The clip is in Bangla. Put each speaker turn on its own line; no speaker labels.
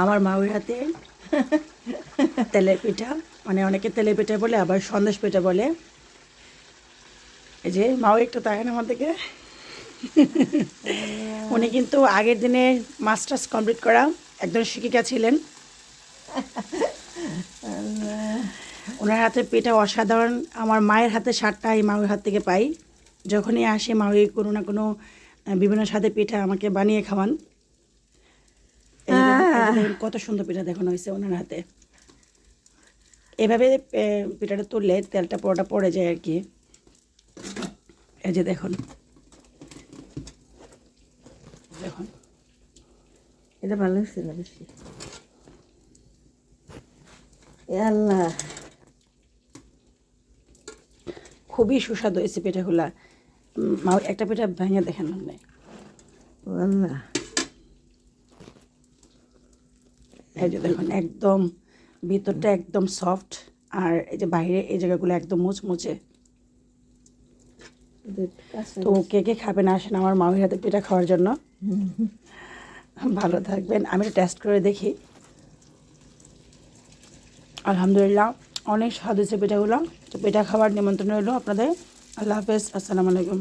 আমার মাউর হাতে তেলের পিঠা মানে অনেকে তেলের পিঠা বলে, আবার সন্দেশ পিঠা বলে। এই যে মাও একটু তাকান আমার দিকে। উনি কিন্তু আগের দিনে মাস্টার্স কমপ্লিট করা একজন শিক্ষিকা ছিলেন। ওনার হাতে পিঠা অসাধারণ। আমার মায়ের হাতে সারটা এই মায়ের হাত থেকে পাই। যখনই আসে মাউই কোনো না কোনো বিভিন্ন স্বাদের পিঠা আমাকে বানিয়ে খাওয়ান। কত সুন্দর পিঠা দেখানো হয়েছে ওনার হাতে। এভাবে পিঠাটা তুললে তেলটা পুরোটা পড়ে যায় আর কি। এই যে দেখুন। দেখুন।
এটা ভালো হচ্ছে না বেশি? আল্লাহ।
খুবই সুস্বাদু হয়েছে পিঠাগুলা। একটা পিঠা ভেঙে দেখেন
আল্লাহ
এই যে দেখুন, একদম ভিতরটা একদম সফট আর এই যে বাইরে এই জায়গাগুলো একদম মুচমুচে। তো কে কে খাবেন আসেন আমার মামির হাতে পিঠা খাওয়ার জন্য। ভালো থাকবেন, আমি টেস্ট করে দেখি। আলহামদুলিল্লাহ, অনেক স্বাদ হয়েছে পিঠাগুলো। তো পিঠা খাওয়ার নিমন্ত্রণ রইল আপনাদের। আল্লাহ হাফেজ, আসসালামু আলাইকুম।